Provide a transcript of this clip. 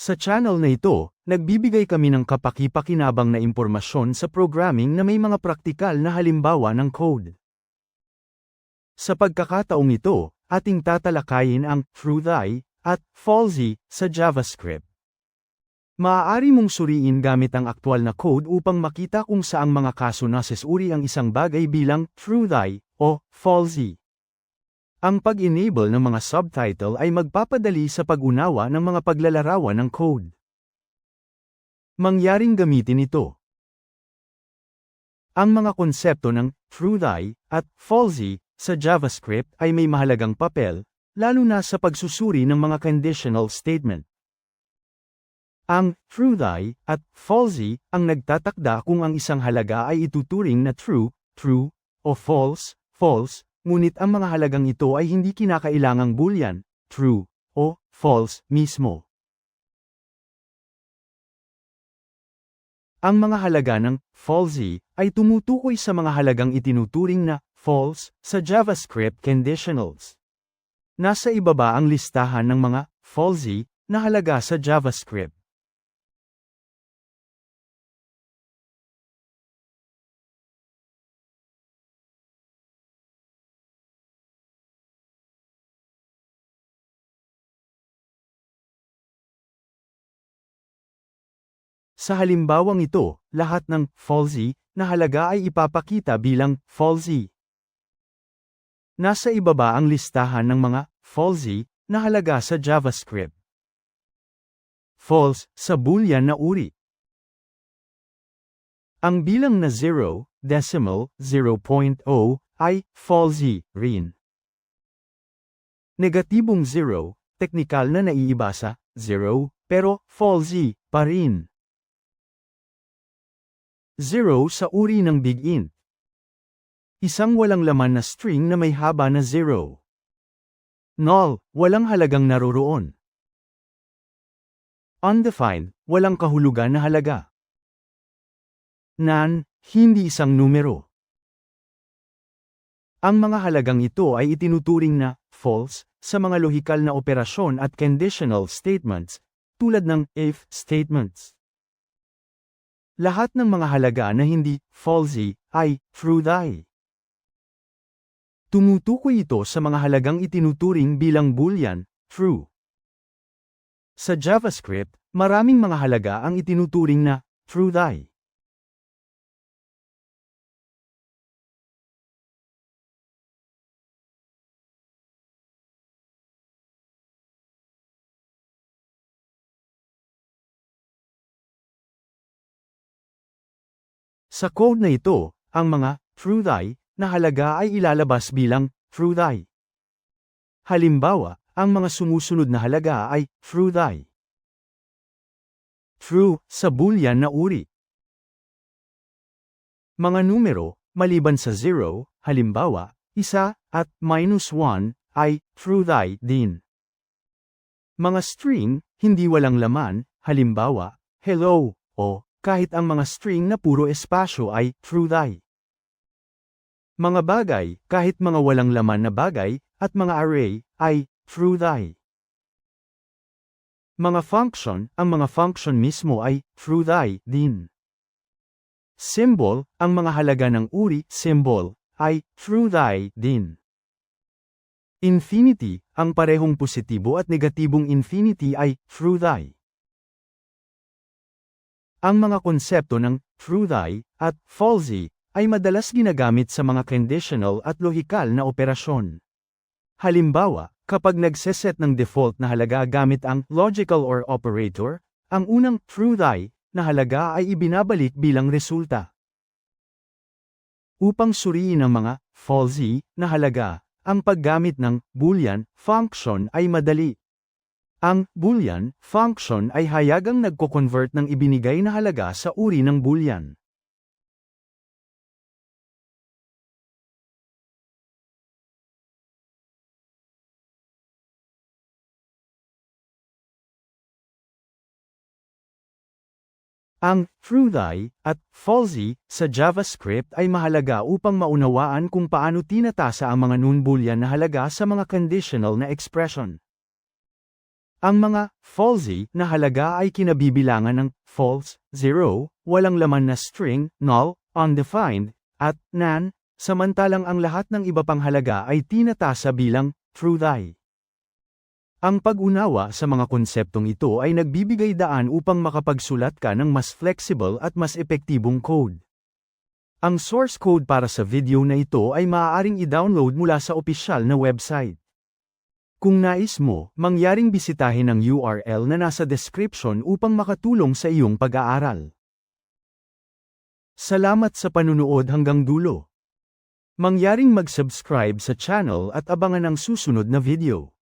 Sa channel na ito, nagbibigay kami ng kapaki-pakinabang na impormasyon sa programming na may mga praktikal na halimbawa ng code. Sa pagkakataong ito, ating tatalakayin ang true-thy at falsy sa JavaScript. Maaari mong suriin gamit ang aktwal na code upang makita kung saang mga kaso nasesuri ang isang bagay bilang true-thy o falsy. Ang pag-enable ng mga subtitle ay magpapadali sa pag-unawa ng mga paglalarawan ng code. Mangyaring gamitin ito. Ang mga konsepto ng true-thy at falsy sa JavaScript ay may mahalagang papel, lalo na sa pagsusuri ng mga conditional statement. Ang true-thy at falsy ang nagtatakda kung ang isang halaga ay ituturing na true, true, o false, false, ngunit ang mga halagang ito ay hindi kinakailangang boolean, true, o false mismo. Ang mga halaga ng falsy ay tumutukoy sa mga halagang itinuturing na false sa JavaScript conditionals. Nasa ibaba ang listahan ng mga falsy na halaga sa JavaScript. Sa halimbawang ito, lahat ng falsy na halaga ay ipapakita bilang falsy. Nasa ibaba ang listahan ng mga falsy na halaga sa JavaScript. False sa boolean na uri. Ang bilang na 0, decimal, 0.0, ay falsy rin. Negatibong 0, teknikal na naiibasa, 0, pero falsy pa rin. 0 sa uri ng big int. Isang walang laman na string na may haba na 0. Null, walang halagang naroroon. Undefined, walang kahulugan na halaga. Nan, hindi isang numero. Ang mga halagang ito ay itinuturing na false sa mga lohikal na operasyon at conditional statements, tulad ng if statements. Lahat ng mga halaga na hindi falsy ay true-thy. Tumutukoy ito sa mga halagang itinuturing bilang boolean, true. Sa JavaScript, maraming mga halaga ang itinuturing na true-thy. Sa code na ito, ang mga true-thy na halaga ay ilalabas bilang true-thy. Halimbawa, ang mga sumusunod na halaga ay true-thy. True sa boolean na uri. Mga numero, maliban sa 0, halimbawa, isa at minus 1, ay true-thy din. Mga string, hindi walang laman, halimbawa, hello, o kahit ang mga string na puro espasyo ay true-thy. Mga bagay, kahit mga walang laman na bagay, at mga array, ay true-thy. Mga function, ang mga function mismo ay true-thy din. Symbol, ang mga halaga ng uri, symbol, ay true-thy din. Infinity, ang parehong positibo at negatibong infinity ay true-thy. Ang mga konsepto ng true-thy at falsy ay madalas ginagamit sa mga conditional at lohikal na operasyon. Halimbawa, kapag nagseset ng default na halaga gamit ang logical or operator, ang unang true-thy na halaga ay ibinabalik bilang resulta. Upang suriin ang mga falsy na halaga, ang paggamit ng boolean function ay madali. Ang boolean function ay hayagang nagko-convert ng ibinigay na halaga sa uri ng boolean. Ang true-thy at falsy sa JavaScript ay mahalaga upang maunawaan kung paano tinatasa ang mga non-boolean na halaga sa mga conditional na expression. Ang mga falsy na halaga ay kinabibilangan ng false, zero, walang laman na string, null, undefined, at nan, samantalang ang lahat ng iba pang halaga ay tinatasa bilang true die. Ang pag-unawa sa mga konseptong ito ay nagbibigay daan upang makapagsulat ka ng mas flexible at mas epektibong code. Ang source code para sa video na ito ay maaaring i-download mula sa opisyal na website. Kung nais mo, mangyaring bisitahin ang URL na nasa description upang makatulong sa iyong pag-aaral. Salamat sa panunood hanggang dulo. Mangyaring mag-subscribe sa channel at abangan ang susunod na video.